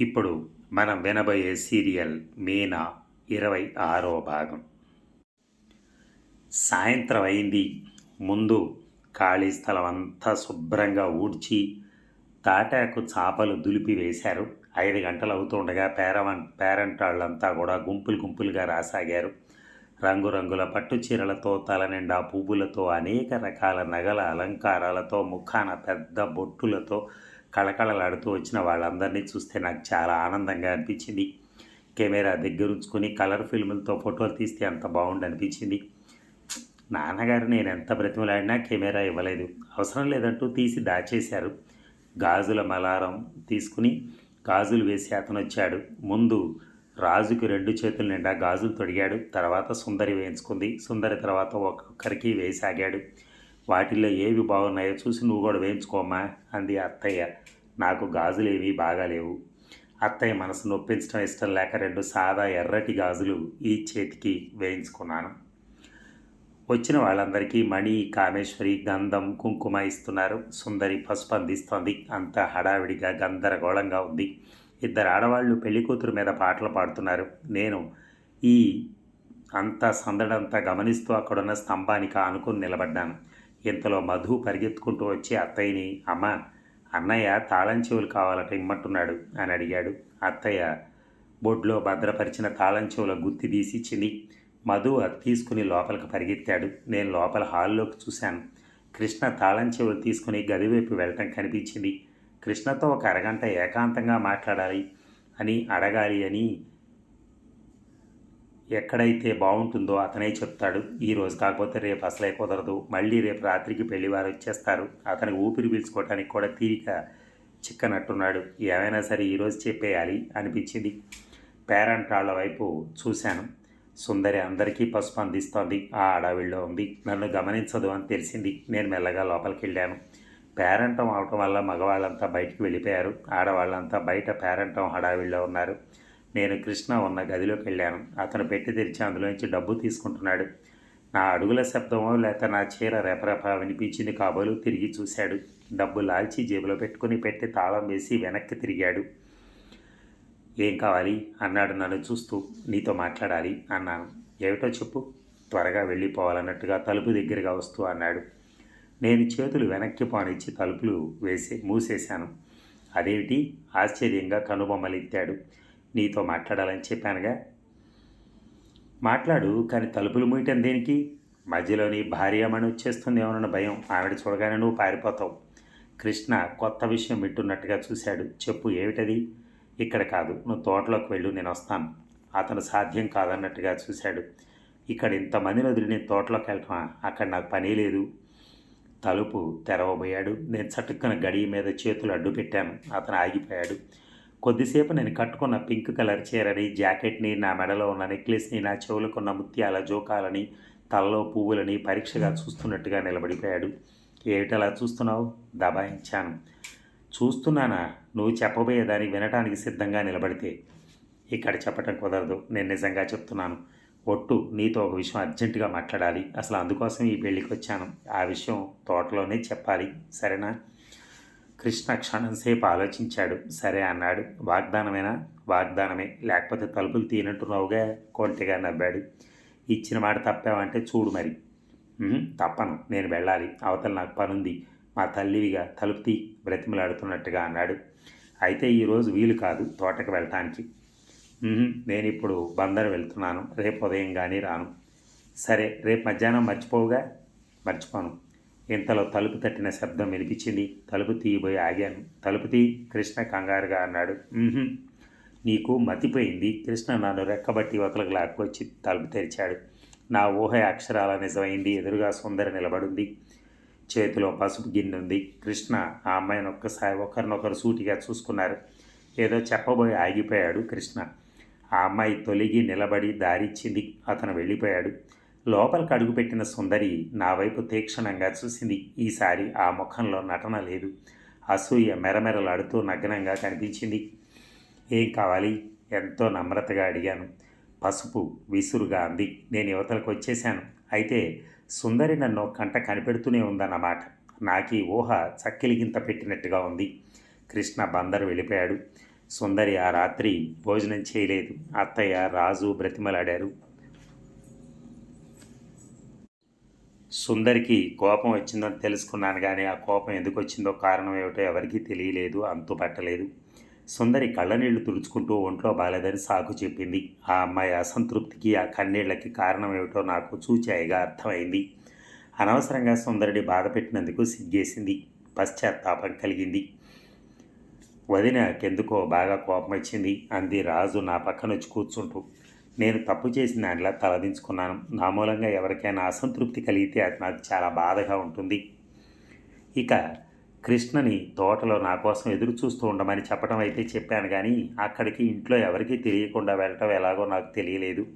ఇప్పుడు మనం వినబోయే సీరియల్ మీనా ఇరవై ఆరో భాగం. సాయంత్రం అయింది. ముందు ఖాళీ స్థలం అంతా శుభ్రంగా ఊడ్చి తాటాకు చాపలు దులిపి వేశారు. ఐదు గంటలు అవుతుండగా పేరవన్ పేరెంట్ వాళ్ళంతా కూడా గుంపులు గుంపులుగా రాసాగారు. రంగురంగుల పట్టు చీరలతో తల నిండా పువ్వులతో అనేక రకాల నగల అలంకారాలతో ముఖాన పెద్ద బొట్టులతో కళకళలాడుతూ వచ్చిన వాళ్ళందరినీ చూస్తే నాకు చాలా ఆనందంగా అనిపించింది. కెమెరా దగ్గర ఉంచుకొని కలర్ ఫిల్ములతో ఫోటోలు తీస్తే అంత బాగుండు అనిపించింది నాన్నగారు నేను ఎంత బ్రతిమలాడినా కెమెరా ఇవ్వలేదు. అవసరం లేదంటూ తీసి దాచేశారు. గాజుల మలారం తీసుకుని గాజులు వేసి అతను వచ్చాడు. ముందు రాజుకి రెండు చేతుల నిండా గాజులు తొడిగాడు. తర్వాత సుందరి వేయించుకుంది. సుందరి తర్వాత ఒక్కొక్కరికి వేసాగాడు. వాటిల్లో ఏవి బాగున్నాయో చూసి నువ్వు కూడా వేయించుకోమ్మా అంది అత్తయ్య. నాకు గాజులు ఏవి బాగాలేవు. అత్తయ్య మనసు నొప్పించడం ఇష్టం లేక రెండు సాదా ఎర్రటి గాజులు ఈ చేతికి వేయించుకున్నాను. వచ్చిన వాళ్ళందరికీ మణి కామేశ్వరి గంధం కుంకుమ ఇస్తున్నారు. సుందరి పసుపు అందిస్తోంది. అంత హడావిడిగా గందరగోళంగా ఉంది. ఇద్దరు ఆడవాళ్ళు పెళ్ళి కూతురు మీద పాటలు పాడుతున్నారు. నేను ఈ అంత సందడంతా గమనిస్తూ అక్కడున్న స్తంభానికి ఆనుకుని నిలబడ్డాను. ఇంతలో మధు పరిగెత్తుకుంటూ వచ్చి అత్తయ్యని అమ్మ అన్నయ్య తాళం చెవులు కావాలట ఇమ్మంటున్నాడు అని అడిగాడు. అత్తయ్య బొడ్లో భద్రపరిచిన తాళం చెవుల గుత్తి తీసి మధు అది తీసుకుని లోపలికి పరిగెత్తాడు. నేను లోపల హాల్లోకి చూశాను. కృష్ణ తాళం చెవులు తీసుకుని గది వైపు వెళ్ళటం కనిపించింది. కృష్ణతో ఒక అరగంట ఏకాంతంగా మాట్లాడాలి అని అడగాలి అని ఎక్కడైతే బాగుంటుందో అతనే చెప్తాడు. ఈ రోజు కాకపోతే రేపు అసలే కుదరదు. మళ్ళీ రేపు రాత్రికి పెళ్ళివారు వచ్చేస్తారు. అతనికి ఊపిరి పీల్చుకోవడానికి కూడా తీరిక చిక్కనట్టున్నాడు. ఏమైనా సరే ఈరోజు చెప్పేయాలి అనిపించింది. పేరెంట్ వాళ్ళ వైపు చూశాను. సుందరి అందరికీ పసుపు అందిస్తోంది. ఆ అడవిలో ఉంది. నన్ను గమనించదు అని తెలిసింది. నేను మెల్లగా లోపలికి వెళ్ళాను. పేరెంటం అవటం వల్ల మగవాళ్ళంతా బయటికి వెళ్ళిపోయారు. ఆడవాళ్ళంతా బయట పేరెంటం హడావిడిలో ఉన్నారు. నేను కృష్ణ ఉన్న గదిలోకి వెళ్ళాను. అతను పెట్టి తెరిచి అందులోంచి డబ్బు తీసుకుంటున్నాడు. నా అడుగుల శబ్దమో లేక నా చీర రెపరెప వినిపించింది కాబోలు తిరిగి చూశాడు. డబ్బు లాల్చి జేబులో పెట్టుకుని పెట్టి తాళం వేసి వెనక్కి తిరిగాడు. ఏం కావాలి? అన్నాడు నన్ను చూస్తూ. నీతో మాట్లాడాలి అన్నాను. ఏమిటో చెప్పు. త్వరగా వెళ్ళిపోవాలన్నట్టుగా తలుపు దగ్గరగా వస్తూ అన్నాడు. నేను చేతులు వెనక్కి పానిచ్చి తలుపులు వేసి మూసేశాను. అదేమిటి? ఆశ్చర్యంగా కనుబొమ్మలిత్తాడు. నీతో మాట్లాడాలని చెప్పానుగా. మాట్లాడు కానీ తలుపులు మూయటం దేనికి? మధ్యలోని భార్యమని వచ్చేస్తుందేమోనన్న భయం ఆవిడ చూడగానే నువ్వు పారిపోతావు. కృష్ణ కొత్త విషయం వింటున్నట్టుగా చూశాడు. చెప్పు ఏమిటది? ఇక్కడ కాదు నువ్వు తోటలోకి వెళ్ళు నేను వస్తాను. అతను సాధ్యం కాదన్నట్టుగా చూశాడు. ఇక్కడ ఇంతమందిని వదిలి నేను తోటలోకి వెళ్ళటమా? అక్కడ నాకు పని లేదు. తలుపు తెరవబోయాడు. నేను చటుక్కున గడి మీద చేతులు అడ్డు పెట్టాను అతను ఆగిపోయాడు. కొద్దిసేపు నేను కట్టుకున్న పింక్ కలర్ చీరని జాకెట్ని నా మెడలో ఉన్న నెక్లెస్ని నా చెవులకున్న ముత్యాల జోకాలని తలలో పువ్వులని పరీక్షగా చూస్తున్నట్టుగా నిలబడిపోయాడు. ఏమిటలా చూస్తున్నావు? దబాయించాను. చూస్తున్నానా? నువ్వు చెప్పబోయేదాన్ని వినటానికి సిద్ధంగా నిలబడితే ఇక్కడ చెప్పటం కుదరదు. నేను నిజంగా చెప్తున్నాను. ఒట్టు నీతో ఒక విషయం అర్జెంటుగా మాట్లాడాలి. అసలు అందుకోసం ఈ పెళ్ళికి వచ్చాను ఆ విషయం తోటలోనే చెప్పాలి. సరేనా? కృష్ణ క్షణంసేపు ఆలోచించాడు. సరే అన్నాడు. వాగ్దానమేనా? వాగ్దానమే. లేకపోతే తలుపులు తీనట్టున్నావుగా కొంటిగా నవ్వాడు. ఇచ్చిన మాట తప్పావంటే చూడు మరి. తప్పను. నేను వెళ్ళాలి. అవతల నాకు పనుంది. మా తల్లివిగా తలుపు తీ. బ్రతిమలాడుతున్నట్టుగా అన్నాడు. అయితే ఈరోజు వీలు కాదు తోటకు వెళ్ళటానికి. నేను ఇప్పుడు బందరు వెళ్తున్నాను. రేపు ఉదయం కానీ రాను. సరే రేపు మధ్యాహ్నం మర్చిపోవుగా? మర్చిపోను. ఇంతలో తలుపు తట్టిన శబ్దం వినిపించింది. తలుపు తీయబోయి ఆగాను. తలుపు తీ కృష్ణ కంగారుగా అన్నాడు. నీకు మతిపోయింది. కృష్ణ నన్ను రెక్కబట్టి ఒకరికి లాక్కొచ్చి తలుపు తెరిచాడు. నా ఊహ అక్షరాల నిజమైంది. ఎదురుగా సుందరి నిలబడింది. చేతిలో పసుపు గిన్నె ఉంది కృష్ణ ఆ అమ్మాయిని ఒక్కసారి ఒకరినొకరు సూటిగా చూసుకున్నారు. ఏదో చెప్పబోయి ఆగిపోయాడు కృష్ణ. ఆ అమ్మాయి తొలిగి నిలబడి దారిచ్చింది. అతను వెళ్ళిపోయాడు. లోపలికి అడుగుపెట్టిన సుందరి నా వైపు తీక్షణంగా చూసింది. ఈసారి ఆ ముఖంలో నటన లేదు. అసూయ మెరమెరలాడుతూ నగ్నంగా కనిపించింది. ఏం కావాలి? ఎంతో నమ్రతగా అడిగాను. పసుపు విసురుగా అంది. నేను యువతలకు వచ్చేశాను. అయితే సుందరి నన్ను కంట కనిపెడుతూనే ఉందన్నమాట. నాకు ఈ ఊహ చక్కిలిగింత పెట్టినట్టుగా ఉంది. కృష్ణ బందరు వెళ్ళిపోయాడు. సుందరి ఆ రాత్రి భోజనం చేయలేదు. అత్తయ్య రాజు బ్రతిమలాడారు. సుందరికి కోపం వచ్చిందని తెలుసుకున్నాను కానీ ఆ కోపం ఎందుకు వచ్చిందో కారణం ఏమిటో ఎవరికీ తెలియలేదు అంతు పట్టలేదు. సుందరి కళ్ళనీళ్ళు తుడుచుకుంటూ ఒంట్లో బాలేదని సాకు చెప్పింది. ఆ అమ్మాయి అసంతృప్తికి ఆ కన్నీళ్ళకి కారణం ఏమిటో నాకు చూచాయిగా అర్థమైంది. అనవసరంగా సుందరిని బాధ పెట్టినందుకు సిగ్గేసింది. పశ్చాత్తాపం కలిగింది. వదినకెందుకో బాగా కోపం వచ్చింది అంది రాజు నా పక్కన వచ్చి కూర్చుంటూ. నేను తప్పు చేసిన దాంట్లో తలదించుకున్నాను. నా మూలంగా ఎవరికైనా అసంతృప్తి కలిగితే అది నాకు చాలా బాధగా ఉంటుంది. ఇక కృష్ణని తోటలో నా కోసం ఎదురు చూస్తూ ఉండమని చెప్పడం అయితే చెప్పాను కానీ అక్కడికి ఇంట్లో ఎవరికీ తెలియకుండా వెళ్ళటం ఎలాగో నాకు తెలియలేదు.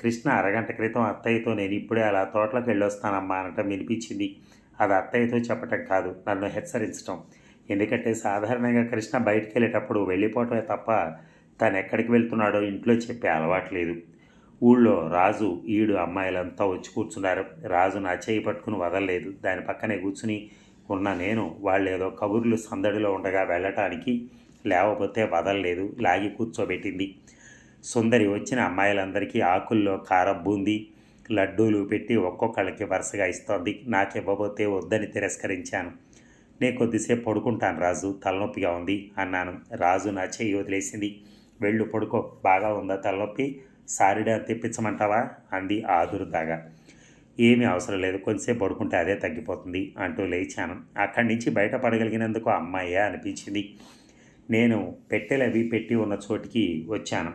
కృష్ణ అరగంట క్రితం అత్తయ్యతో నేను ఇప్పుడే అలా తోటలోకి వెళ్ళొస్తానమ్మా అనటం వినిపించింది. అది అత్తయ్యతో చెప్పటం కాదు నన్ను హెచ్చరించటం. ఎందుకంటే సాధారణంగా కృష్ణ బయటికి వెళ్ళేటప్పుడు వెళ్ళిపోవటమే తప్ప తను ఎక్కడికి వెళ్తున్నాడో ఇంట్లో చెప్పే అలవాటు లేదు. ఊళ్ళో రాజు ఈడు అమ్మాయిలంతా వచ్చి కూర్చున్నారు. రాజు నా చేయి పట్టుకుని వదలలేదు. దాని పక్కనే కూర్చుని ఉన్న నేను వాళ్ళు ఏదో కబుర్లు సందడిలో ఉండగా వెళ్ళటానికి లేవపోతే వదలలేదు. లాగి కూర్చోబెట్టింది. సుందరి వచ్చిన అమ్మాయిలందరికీ ఆకుల్లో కారం బూంది లడ్డూలు పెట్టి ఒక్కొక్కళ్ళకి వరుసగా ఇస్తోంది. నాకివ్వబోతే వద్దని తిరస్కరించాను. నేను కొద్దిసేపు పడుకుంటాను రాజు తలనొప్పిగా ఉంది అన్నాను. రాజు నా చెయ్యి వదిలేసింది. వెళ్ళు పడుకో బాగా ఉందా తలనొప్పి? సారిడా తెప్పించమంటావా? అంది ఆదురుదాగా ఏమీ అవసరం లేదు కొంచెంసేపు పడుకుంటే అదే తగ్గిపోతుంది అంటూ లేచాను. అక్కడి నుంచి బయటపడగలిగినందుకు అమ్మాయే అనిపించింది. నేను పెట్టెలు అవి పెట్టి ఉన్న చోటికి వచ్చాను.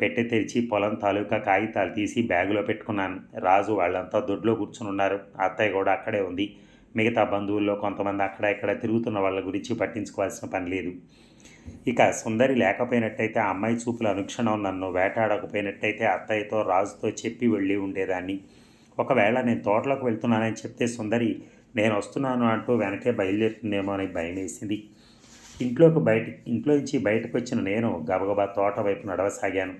పెట్టె తెరిచి పొలం తాలూకా కాగితాలు తీసి బ్యాగులో పెట్టుకున్నాను. రాజు వాళ్ళంతా దొడ్లో కూర్చుని ఉన్నారు అత్తయ్య కూడా అక్కడే ఉంది. మిగతా బంధువుల్లో కొంతమంది అక్కడ ఇక్కడ తిరుగుతున్న వాళ్ళ గురించి పట్టించుకోవాల్సిన పని లేదు. ఇక సుందరి లేకపోయినట్టయితే ఆ అమ్మాయి చూపుల అనుక్షణం నన్ను వేటాడకపోయినట్టయితే అత్తయ్యతో రాజుతో చెప్పి వెళ్ళి ఉండేదాన్ని. ఒకవేళ నేను తోటలోకి వెళ్తున్నానని చెప్తే సుందరి నేను వస్తున్నాను అంటూ వెనకే బయలుదేరుతుందేమో అని భయం వేసింది ఇంట్లోకి బయట ఇంట్లో నుంచి బయటకు వచ్చిన నేను గబగబా తోట వైపు నడవసాగాను.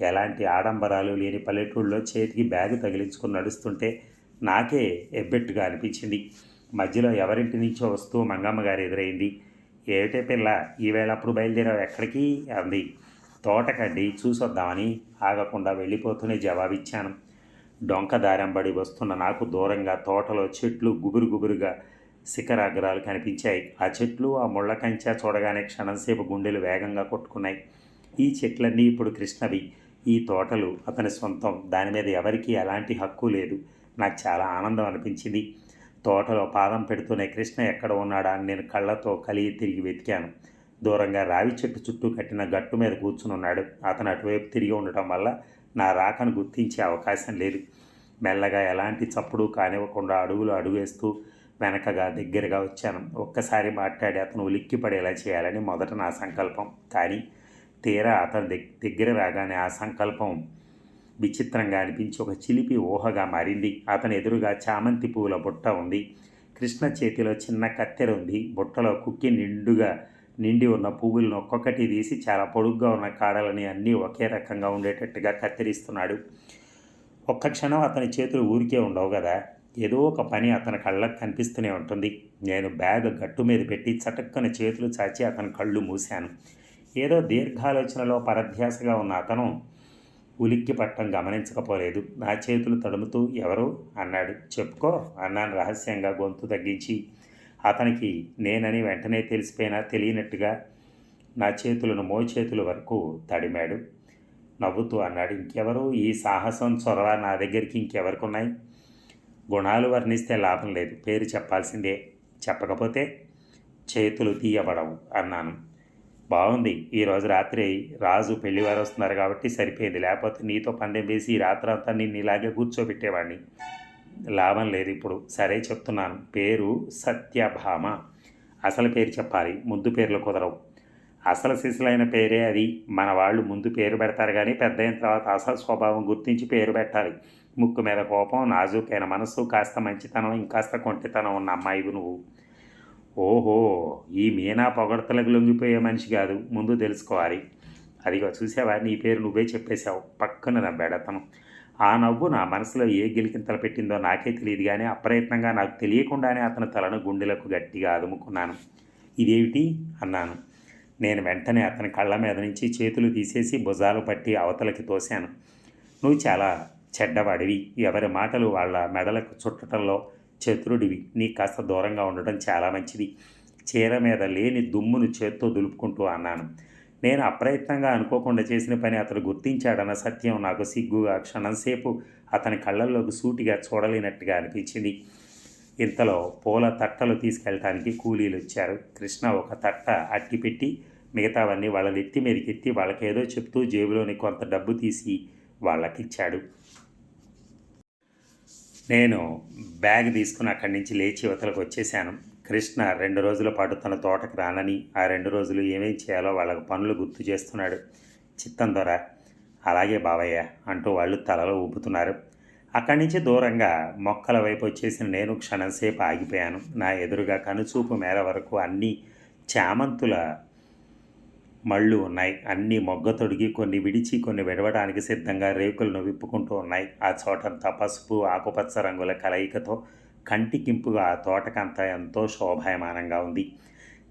ఎలాంటి ఆడంబరాలు లేని పల్లెటూళ్ళలో చేతికి బ్యాగు తగిలించుకుని నడుస్తుంటే నాకే ఎబ్బెట్టుగా అనిపించింది. మధ్యలో ఎవరింటి నుంచో వస్తూ మంగమ్మ గారు ఎదురైంది. ఏమిటే పిల్ల? ఈవేళ అప్పుడు బయలుదేరావు ఎక్కడికి? అంది. తోటకండి చూసొద్దామని ఆగకుండా వెళ్ళిపోతూనే జవాబిచ్చాను. డొంక దారంబడి వస్తున్న నాకు దూరంగా తోటలో చెట్లు గుబురు గుబురుగా శిఖరాగ్రాలు కనిపించాయి. ఆ చెట్లు ఆ ముళ్ళ కంచె చూడగానే క్షణంసేపు గుండెలు వేగంగా కొట్టుకున్నాయి. ఈ చెట్లన్నీ ఇప్పుడు కృష్ణవి. ఈ తోటలు అతని సొంతం. దాని మీద ఎవరికీ ఎలాంటి హక్కు లేదు. నాకు చాలా ఆనందం అనిపించింది. తోటలో పాదం పెడుతూనే కృష్ణ ఎక్కడ ఉన్నాడా అని నేను కళ్ళతో కలిగి తిరిగి వెతికాను. దూరంగా రావి చెట్టు చుట్టూ కట్టిన గట్టు మీద కూర్చుని ఉన్నాడు. అతను అటువైపు తిరిగి ఉండటం వల్ల నా రాకను గుర్తించే అవకాశం లేదు. మెల్లగా ఎలాంటి చప్పుడు కానివ్వకుండా అడుగులు అడుగేస్తూ వెనకగా దగ్గరగా వచ్చాను. ఒక్కసారి మాట్లాడి అతను ఉలిక్కి పడేలా చేయాలని మొదట నా సంకల్పం. కానీ తీరా అతని దగ్గర రాగానే ఆ సంకల్పం విచిత్రంగా అనిపించి ఒక చిలిపి ఊహగా మారింది. అతని ఎదురుగా చామంతి పువ్వుల బుట్ట ఉంది. కృష్ణ చేతిలో చిన్న కత్తెర ఉంది. బుట్టలో కుక్కి నిండుగా నిండి ఉన్న పువ్వులను ఒక్కొక్కటి తీసి చాలా పొడుగ్గా ఉన్న కాడలని అన్నీ ఒకే రకంగా ఉండేటట్టుగా కత్తిరిస్తున్నాడు. ఒక్క క్షణం అతని చేతులు ఊరికే ఉండవు కదా? ఏదో ఒక పని అతని కళ్ళకు కనిపిస్తూనే ఉంటుంది. నేను బ్యాగ్ గట్టు మీద పెట్టి చటక్కన చేతులు చాచి అతని కళ్ళు మూశాను. ఏదో దీర్ఘాలోచనలో పరధ్యాసగా ఉన్న అతను ఉలిక్కి పట్టం గమనించకపోలేదు. నా చేతులు తడుముతూ ఎవరు అన్నాడు. చెప్పుకో అన్నాను రహస్యంగా గొంతు తగ్గించి. అతనికి నేనని వెంటనే తెలిసిపోయినా తెలియనట్టుగా నా చేతులను మోచేతుల వరకు తడిమాడు. నవ్వుతూ అన్నాడు. ఇంకెవరు? ఈ సాహసం చొరవ నా దగ్గరికి ఇంకెవరికి ఉన్నాయి గుణాలు వర్ణిస్తే లాభం లేదు. పేరు చెప్పాల్సిందే. చెప్పకపోతే చేతులు తీయబడవు అన్నాను. బాగుంది. ఈరోజు రాత్రి రాజు పెళ్ళివారు వస్తున్నారు కాబట్టి సరిపోయింది. లేకపోతే నీతో పందెం వేసి ఈ రాత్రి అంతా నిన్ను ఇలాగే కూర్చోబెట్టేవాడిని. లాభం లేదు ఇప్పుడు. సరే చెప్తున్నాను. పేరు సత్యభామ. అసలు పేరు చెప్పాలి. ముందు పేర్లు కుదరవు. అసలు శిశులైన పేరే అది. మన వాళ్ళు ముందు పేరు పెడతారు కానీ పెద్ద అయిన తర్వాత అసలు స్వభావం గుర్తించి పేరు పెట్టాలి. ముక్కు మీద కోపం నాజూకైన మనసు కాస్త మంచితనం ఇంకాస్త కొంటితనం ఉన్న అమ్మాయి నువ్వు. ఓహో ఈ మీనా పొగడతలకు లొంగిపోయే మనిషి కాదు. ముందు తెలుసుకోవాలి. అదిగో చూసావా? నీ పేరు నువ్వే చెప్పేశావు. పక్కన నా బెడతను ఆ నవ్వు నా మనసులో ఏ గిలికింతలు పెట్టిందో నాకే తెలియదు కానీ అప్రయత్నంగా నాకు తెలియకుండానే అతని తలను గుండెలకు గట్టిగా అదుముకున్నాను. ఇదేమిటి? అన్నాను. నేను వెంటనే అతని కళ్ళ మీద నుంచి చేతులు తీసేసి భుజాలు పట్టి అవతలకి తోశాను. నువ్వు చాలా చెడ్డవాడివి. ఎవరి మాటలు వాళ్ళ మెడలకు చుట్టటంలో చతురుడివి. నీ కాస్త దూరంగా ఉండటం చాలా మంచిది. చీర మీద లేని దుమ్మును చేత్తో దులుపుకుంటూ అన్నాను. నేను అప్రయత్నంగా అనుకోకుండా చేసిన పని అతడు గుర్తించాడన్న సత్యం నాకు సిగ్గుగా క్షణంసేపు అతని కళ్ళల్లోకి సూటిగా చూడలేనట్టుగా అనిపించింది. ఇంతలో పూల తట్టలు తీసుకెళ్ళటానికి కూలీలు వచ్చారు. కృష్ణ ఒక తట్ట అట్టి పెట్టి మిగతావన్నీ వాళ్ళ నెత్తి మీదకెత్తి వాళ్ళకేదో చెప్తూ జేబులోని కొంత డబ్బు తీసి వాళ్ళకిచ్చాడు. నేను బ్యాగ్ తీసుకుని అక్కడి నుంచి లేచి యువతలకు వచ్చేసాను. కృష్ణ రెండు రోజుల పాటు తన తోటకు రానని ఆ రెండు రోజులు ఏమేం చేయాలో వాళ్ళకు పనులు గుర్తు చేస్తున్నాడు. చిత్తం దొర అలాగే బావయ్య అంటూ వాళ్ళు తలలో ఊపుతున్నారు. అక్కడి నుంచి దూరంగా మొక్కల వైపు వచ్చేసిన నేను క్షణంసేపు ఆగిపోయాను. నా ఎదురుగా కనుచూపు మేర వరకు అన్ని చామంతుల మళ్ళు ఉన్నాయి. అన్ని మొగ్గ తొడిగి కొన్ని విడిచి కొన్ని విడవడానికి సిద్ధంగా రేకులను విప్పుకుంటూ ఉన్నాయి. ఆ చోటంతా పసుపు ఆకుపచ్చ రంగుల కలయికతో కంటికింపుగా ఆ తోటకంతా ఎంతో శోభాయమానంగా ఉంది.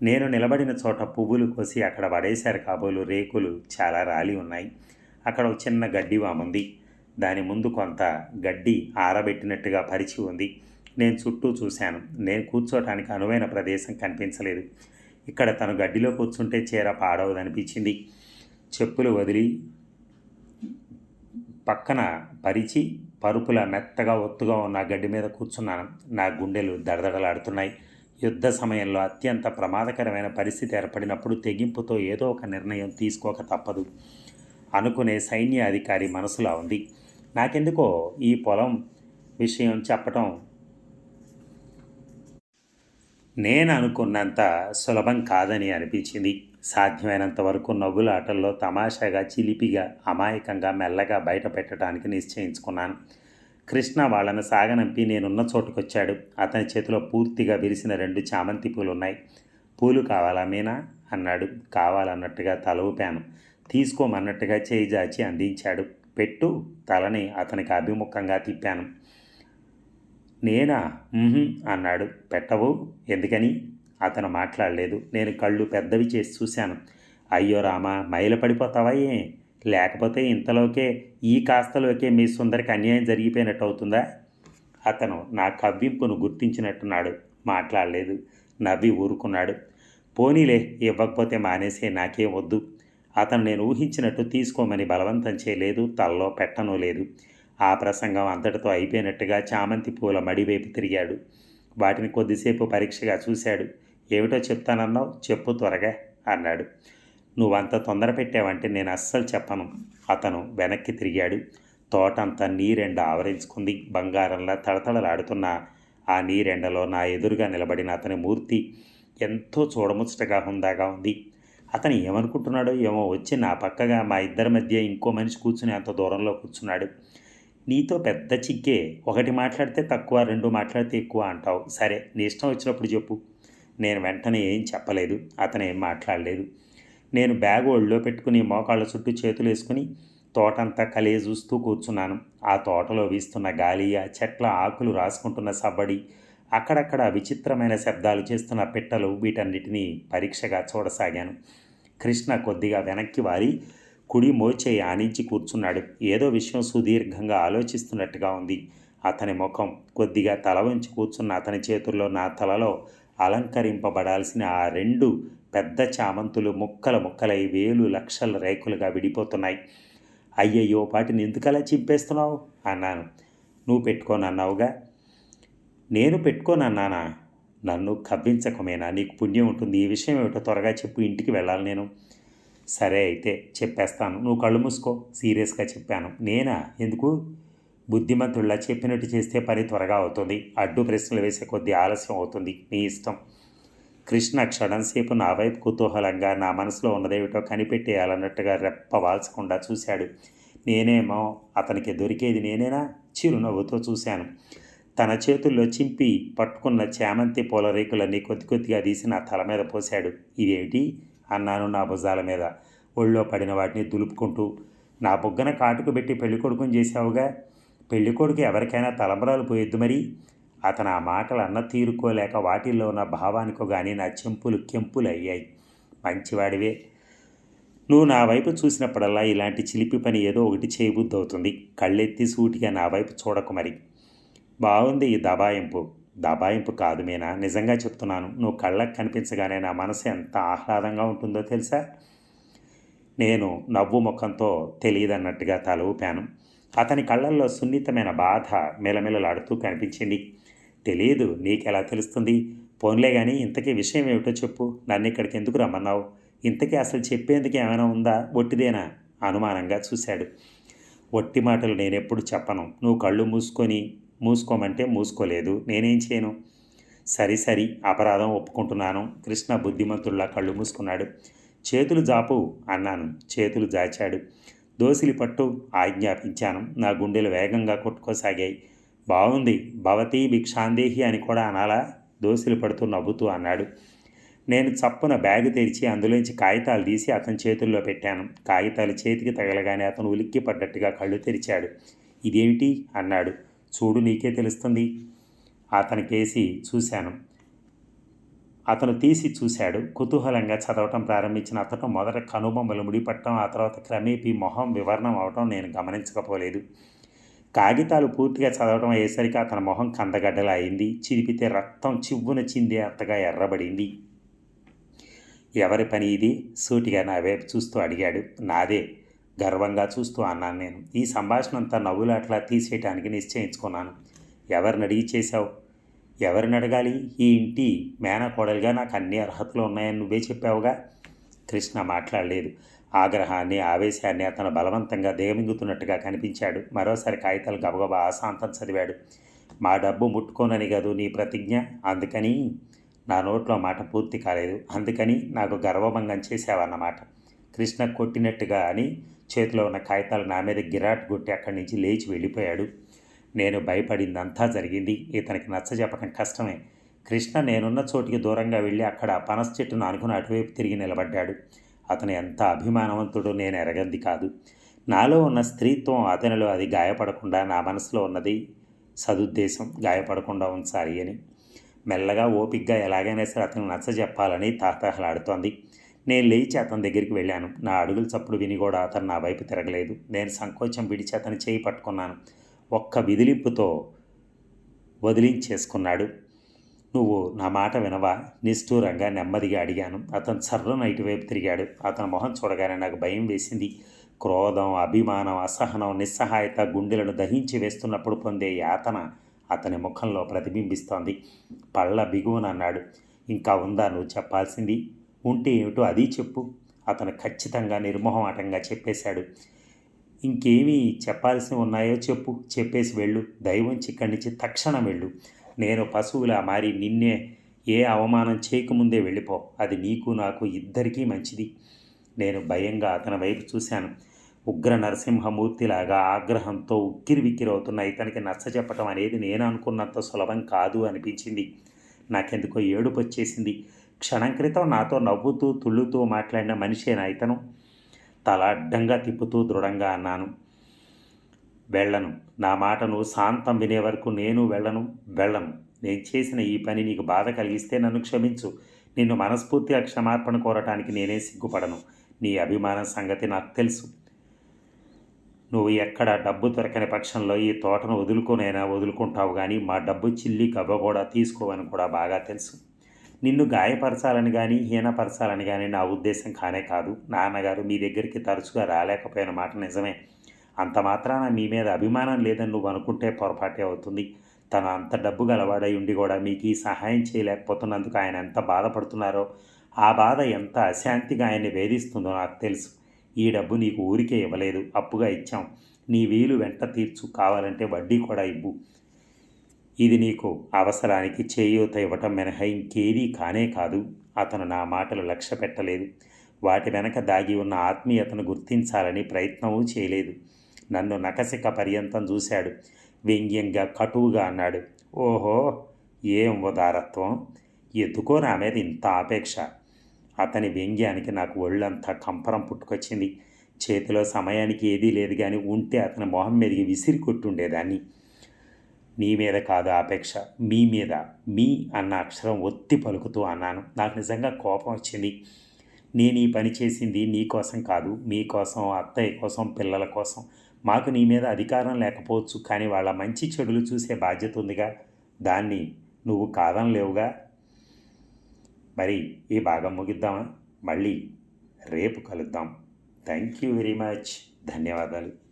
నేను నిలబడిన చోట పువ్వులు కోసి అక్కడ పడేశారు కాబోలు రేకులు చాలా రాలి ఉన్నాయి. అక్కడ ఒక చిన్న గడ్డి వాముంది దాని ముందు కొంత గడ్డి ఆరబెట్టినట్టుగా పరిచి ఉంది. నేను చుట్టూ చూశాను. నేను కూర్చోటానికి అనువైన ప్రదేశం కనిపించలేదు. ఇక్కడ తను గడ్డిలో కూర్చుంటే చీర పాడవదనిపించింది. చెప్పులు వదిలి పక్కన పరిచి పరుపుల మెత్తగా ఒత్తుగా ఉన్న గడ్డి మీద కూర్చున్నాను నా గుండెలు దడదడలాడుతున్నాయి. యుద్ధ సమయంలో అత్యంత ప్రమాదకరమైన పరిస్థితి ఏర్పడినప్పుడు తెగింపుతో ఏదో ఒక నిర్ణయం తీసుకోక తప్పదు అనుకునే సైన్య అధికారి మనసులా ఉంది. నాకెందుకో ఈ పొలం విషయం చెప్పటం నేను అనుకున్నంత సులభం కాదని అనిపించింది. సాధ్యమైనంత వరకు నవ్వుల ఆటల్లో తమాషాగా చిలిపిగా అమాయకంగా మెల్లగా బయట పెట్టడానికి నిశ్చయించుకున్నాను. కృష్ణ వాళ్ళను సాగనంపి నేనున్న చోటుకొచ్చాడు. అతని చేతిలో పూర్తిగా విరిసిన రెండు చామంతి పూలు ఉన్నాయి పూలు కావాలా మీనా? అన్నాడు. కావాలన్నట్టుగా తల ఊపాను. తీసుకోమన్నట్టుగా చేయి జాచి అందించాడు. పెట్టు తలని అతనికి అభిముఖంగా తిప్పాను. నేనా? అన్నాడు. పెట్టవు? ఎందుకని? అతను మాట్లాడలేదు. నేను కళ్ళు పెద్దవి చేసి చూశాను. అయ్యో రామా మైల పడిపోతావా లేకపోతే ఇంతలోకే ఈ కాస్తలోకే మీ సుందరికి అన్యాయం జరిగిపోయినట్టు అవుతుందా? అతను నా కవ్వింపును గుర్తించినట్టున్నాడు. మాట్లాడలేదు. నవ్వి ఊరుకున్నాడు. పోనీలే ఇవ్వకపోతే మానేసే నాకేం వద్దు. అతను నేను ఊహించినట్టు తీసుకోమని బలవంతం చేయలేదు. తలలో పెట్టనూ లేదు. ఆ ప్రసంగం అంతటితో అయిపోయినట్టుగా చామంతి పూల మడివైపు తిరిగాడు. వాటిని కొద్దిసేపు పరీక్షగా చూశాడు. ఏమిటో చెప్తానన్నావు? చెప్పు త్వరగా అన్నాడు. నువ్వంత తొందర పెట్టావంటే నేను అస్సలు చెప్పను. అతను వెనక్కి తిరిగాడు. తోటంతా నీరెండ ఆవరించుకుంది. బంగారంలా తళతళలాడుతున్న ఆ నీరెండలో నా ఎదురుగా నిలబడిన అతని మూర్తి ఎంతో చూడముచ్చటగా హుందాగా ఉంది. అతను ఏమనుకుంటున్నాడో ఏమో వచ్చి నా పక్కగా మా ఇద్దరి మధ్య ఇంకో మనిషి కూర్చుని అంత దూరంలో కూర్చున్నాడు. నీతో పెద్ద చిక్కే. ఒకటి మాట్లాడితే తక్కువ రెండు మాట్లాడితే ఎక్కువ అంటావు. సరే నీ ఇష్టం వచ్చినప్పుడు చెప్పు. నేను వెంటనే ఏం చెప్పలేదు. అతను ఏం మాట్లాడలేదు. నేను బ్యాగ్ ఒళ్ళో పెట్టుకుని మోకాళ్ళ చుట్టూ చేతులు వేసుకుని తోటంతా కలియ చూస్తూ కూర్చున్నాను. ఆ తోటలో వీస్తున్న గాలి ఆ చెట్ల ఆకులు రాసుకుంటున్న సబ్బడి అక్కడక్కడ విచిత్రమైన శబ్దాలు చేస్తున్న పిట్టలు వీటన్నిటినీ పరీక్షగా చూడసాగాను. కృష్ణ కొద్దిగా వెనక్కి వారి కుడి మోచే ఆనించి కూర్చున్నాడు. ఏదో విషయం సుదీర్ఘంగా ఆలోచిస్తున్నట్టుగా ఉంది. అతని ముఖం కొద్దిగా తల వంచి కూర్చున్న అతని చేతుల్లో నా తలలో అలంకరింపబడాల్సిన ఆ రెండు పెద్ద చామంతులు ముక్కల ముక్కలై వేలు లక్షల రేకులుగా విడిపోతున్నాయి. అయ్యయ్యో వాటిని ఎందుకలా చింపేస్తున్నావు? అన్నాను. నువ్వు పెట్టుకోనన్నావుగా? నేను పెట్టుకోనన్నానా? నన్ను కవ్వించకమేనా? నీకు పుణ్యం ఉంటుంది. ఈ విషయం ఏమిటో త్వరగా చెప్పు. ఇంటికి వెళ్ళాలి నేను. సరే అయితే చెప్పేస్తాను. నువ్వు కళ్ళు మూసుకో. సీరియస్గా చెప్పాను. నేనా? ఎందుకు? బుద్ధిమంతుల్లా చెప్పినట్టు చేస్తే పని త్వరగా అవుతుంది. అడ్డు ప్రశ్నలు వేసే కొద్దీ ఆలస్యం అవుతుంది. నీ ఇష్టం. కృష్ణ క్షణంసేపు నా వైపు కుతూహలంగా నా మనసులో ఉన్నదేమిటో కనిపెట్టేయాలన్నట్టుగా రెప్పవాల్చకుండా చూశాడు. నేనేమో అతనికి దొరికేది నేనేనా? చిరునవ్వుతో చూశాను. తన చేతుల్లో చింపి పట్టుకున్న చామంతి పూల రేకులన్నీ కొద్ది కొద్దిగా తీసి నా తల మీద పోశాడు. ఇదేమిటి? అన్నాను నా భుజాల మీద. ఒళ్ళో పడిన వాటిని దులుపుకుంటూ నా బుగ్గన కాటుకు పెట్టి పెళ్ళి కొడుకుని చేశావుగా? పెళ్ళి కొడుకు ఎవరికైనా తలంబరాలు పోయొద్దు మరి. అతను ఆ మాటలు అన్న తీరుకోలేక వాటిల్లో ఉన్న భావానికో కానీ నా చెంపులు కెంపులు అయ్యాయి. మంచివాడివే. నువ్వు నా వైపు చూసినప్పుడల్లా ఇలాంటి చిలిపి పని ఏదో ఒకటి చేయబుద్ధి అవుతుంది కళ్ళెత్తి సూటిగా నా వైపు చూడకు మరి. బాగుంది ఈ దబాయింపు. దబాయింపు కాదు మీనా. నిజంగా చెప్తున్నాను నువ్వు కళ్ళకు కనిపించగానే నా మనసు ఎంత ఆహ్లాదంగా ఉంటుందో తెలుసా? నేను నవ్వు ముఖంతో తెలియదన్నట్టుగా తల ఊపాను. అతని కళ్ళల్లో సున్నితమైన బాధ మెలమెలలాడుతూ కనిపించింది. తెలియదు నీకెలా తెలుస్తుంది? పోన్లే కానీ ఇంతకీ విషయం ఏమిటో చెప్పు. నన్ను ఇక్కడికి ఎందుకు రమ్మన్నావు? ఇంతకీ అసలు చెప్పేందుకు ఏమైనా ఉందా? ఒట్టిదేనా? అనుమానంగా చూశాడు. ఒట్టి మాటలు నేనెప్పుడు చెప్పను. నువ్వు కళ్ళు మూసుకొని మూసుకోమంటే మూసుకోలేదు. నేనేం చేయను? సరి సరి అపరాధం ఒప్పుకుంటున్నాను. కృష్ణ బుద్ధిమంతుల్లా కళ్ళు మూసుకున్నాడు. చేతులు జాపు అన్నాను. చేతులు జాచాడు. దోసిలి పట్టు ఆజ్ఞాపించాను. నా గుండెలు వేగంగా కొట్టుకోసాగాయి. బాగుంది భవతి భిక్షాందేహి అని కూడా అనాలా? దోసిలి పడుతూ నవ్వుతూ అన్నాడు. నేను చప్పున బ్యాగ్ తెరిచి అందులోంచి కాగితాలు తీసి అతని చేతుల్లో పెట్టాను. కాగితాలు చేతికి తగలగానే అతను ఉలిక్కి పడ్డట్టుగా కళ్ళు తెరిచాడు. ఇదేమిటి? అన్నాడు. చూడు నీకే తెలుస్తుంది. అతనికేసి చూశాను. అతను తీసి చూశాడు. కుతూహలంగా చదవటం ప్రారంభించిన అతను మొదట కనుబొమ్మలు ముడిపట్టడం ఆ తర్వాత క్రమేపీ మొహం వివరణం అవటం నేను గమనించకపోలేదు. కాగితాలు పూర్తిగా చదవటం అయ్యేసరికి అతని మొహం కందగడ్డలా అయింది. చిరిపితే రక్తం చివ్వున చిందే అంతగా ఎర్రబడింది. ఎవరి పని ఇది? సూటిగా నా వైపు చూస్తూ అడిగాడు. నాదే. గర్వంగా చూస్తూ అన్నాను నేను. ఈ సంభాషణ అంతా నవ్వులాట్లా తీసేయటానికి నిశ్చయించుకున్నాను. ఎవరిని అడిగి చేశావు? ఎవరిని అడగాలి? ఈ ఇంటి మేనకోడలుగా నాకు అన్ని అర్హతలు ఉన్నాయని నువ్వే చెప్పావుగా? కృష్ణ మాట్లాడలేదు. ఆగ్రహాన్ని ఆవేశాన్ని అతను బలవంతంగా దిగమింగుతున్నట్టుగా కనిపించాడు. మరోసారి కాగితాలు గబగబా ఆశాంతం చదివాడు. మా డబ్బు ముట్టుకోనని కదూ నీ ప్రతిజ్ఞ? అందుకని నా నోట్లో మాట పూర్తి కాలేదు. అందుకని నాకు గర్వభంగం చేశావన్నమాట. కృష్ణ కొట్టినట్టుగా అని చేతిలో ఉన్న కాగితాలు నా మీద గిరాట్ కొట్టి అక్కడి నుంచి లేచి వెళ్ళిపోయాడు. నేను భయపడిందంతా జరిగింది. ఇతనికి నచ్చ చెప్పడం కష్టమే. కృష్ణ నేనున్న చోటికి దూరంగా వెళ్ళి అక్కడ పనస చెట్టును అనుకుని అటువైపు తిరిగి నిలబడ్డాడు. అతను ఎంత అభిమానవంతుడో నేను ఎరగంది కాదు. నాలో ఉన్న స్త్రీత్వం అతనిలో అది గాయపడకుండా నా మనసులో ఉన్నది సదుద్దేశం గాయపడకుండా ఉంచాలి అని. మెల్లగా ఓపిగ్గా ఎలాగైనా సరే అతను నచ్చ చెప్పాలని తాతహలాడుతోంది. నేను లేచి అతని దగ్గరికి వెళ్ళాను. నా అడుగుల చప్పుడు విని కూడా అతను నా వైపు తిరగలేదు. నేను సంకోచం విడిచి అతని చేయి పట్టుకున్నాను. ఒక్క విదిలింపుతో వదిలించేసుకున్నాడు. నువ్వు నా మాట వినవా? నిష్ఠూరంగా నెమ్మదిగా అడిగాను. అతను సర్రను ఇటువైపు తిరిగాడు. అతని మొహం చూడగానే నాకు భయం వేసింది. క్రోధం అభిమానం అసహనం నిస్సహాయత గుండెలను దహించి వేస్తున్నప్పుడు పొందే యాతన అతని ముఖంలో ప్రతిబింబిస్తోంది. పళ్ళ బిగువునన్నాడు. ఇంకా ఉందా నువ్వు చెప్పాల్సింది? ఉంటే ఏమిటో అది చెప్పు. అతను ఖచ్చితంగా నిర్మోహమాటంగా చెప్పేశాడు. ఇంకేమీ చెప్పాల్సి ఉన్నాయో చెప్పు. చెప్పేసి వెళ్ళు. దైవం ఇక్కడి నుంచి తక్షణం వెళ్ళు. నేను పశువులా మారి నిన్నే ఏ అవమానం చేయకముందే వెళ్ళిపో. అది నీకు నాకు ఇద్దరికీ మంచిది. నేను భయంగా అతని వైపు చూశాను. ఉగ్ర నరసింహమూర్తిలాగా ఆగ్రహంతో ఉక్కిరిబిక్కిరవుతున్న ఇతనికి నచ్చ చెప్పటం అనేది నేను అనుకున్నంత సులభం కాదు అనిపించింది. నాకెందుకో ఏడుపు వచ్చేసింది క్షణం క్రితం నాతో నవ్వుతూ తుళ్ళుతూ మాట్లాడిన మనిషేనా ఇతను తల అడ్డంగా తిప్పుతూ దృఢంగా అన్నాను. వెళ్ళను. నా మాటను శాంతం వినే వరకు నేను వెళ్ళను. వెళ్ళను. నేను చేసిన ఈ పని నీకు బాధ కలిగిస్తే నన్ను క్షమించు. నిన్ను మనస్ఫూర్తిగా క్షమార్పణ కోరటానికి నేనే సిగ్గుపడను. నీ అభిమాన సంగతి నాకు తెలుసు. నువ్వు ఎక్కడ డబ్బు దొరకని పక్షంలో ఈ తోటను వదులుకునైనా వదులుకుంటావు కానీ మా డబ్బు చిల్లి కవ్వ కూడా తీసుకోవని కూడా బాగా తెలుసు. నిన్ను గాయపరచాలని కానీ హీనపరచాలని కానీ నా ఉద్దేశం కానే కాదు. నాన్నగారు మీ దగ్గరికి తరచుగా రాలేకపోయిన మాట నిజమే. అంత మాత్రాన మీ మీద అభిమానం లేదని నువ్వు అనుకుంటే పొరపాటే అవుతుంది. తను అంత డబ్బు గలవాడై ఉండి కూడా మీకు ఈ సహాయం చేయలేకపోతున్నందుకు ఆయన ఎంత బాధపడుతున్నారో ఆ బాధ ఎంత అశాంతిగా ఆయన్ని వేధిస్తుందో నాకు తెలుసు. ఈ డబ్బు నీకు ఊరికే ఇవ్వలేదు. అప్పుగా ఇచ్చాం. నీ వీలు వెంట తీర్చు. కావాలంటే వడ్డీ కూడా ఇవ్వు. ఇది నీకు అవసరానికి చేయూత ఇవ్వటం మినహా ఇంకేదీ కానే కాదు. అతను నా మాటలు లక్ష్య పెట్టలేదు. వాటి వెనక దాగి ఉన్న ఆత్మీయతను గుర్తించాలని ప్రయత్నమూ చేయలేదు. నన్ను నకసిక పర్యంతం చూశాడు. వ్యంగ్యంగా కటువుగా అన్నాడు. ఓహో ఏం ఉదారత్వం. ఎందుకో నా మీద ఇంత ఆపేక్ష. అతని వ్యంగ్యానికి నాకు ఒళ్ళంతా కంపరం పుట్టుకొచ్చింది. చేతిలో సమయానికి ఏదీ లేదు కానీ ఉంటే అతని మొహం మీదకి విసిరి కొట్టుండేదాన్ని. నీ మీద కాదు అపేక్ష మీ మీద మీ అన్న అక్షరం ఒత్తి పలుకుతూ అన్నాను. నాకు నిజంగా కోపం వచ్చింది. నేను ఈ పని చేసింది నీ కోసం కాదు మీ కోసం అత్తయ్య కోసం పిల్లల కోసం. మాకు నీ మీద అధికారం లేకపోవచ్చు కానీ వాళ్ళ మంచి చెడులు చూసే బాధ్యత ఉందిగా. దాన్ని నువ్వు కాదనలేవుగా. మరి ఈ భాగం ముగిద్దామా? మళ్ళీ రేపు కలుద్దాం. థ్యాంక్ యూ వెరీ మచ్ ధన్యవాదాలు.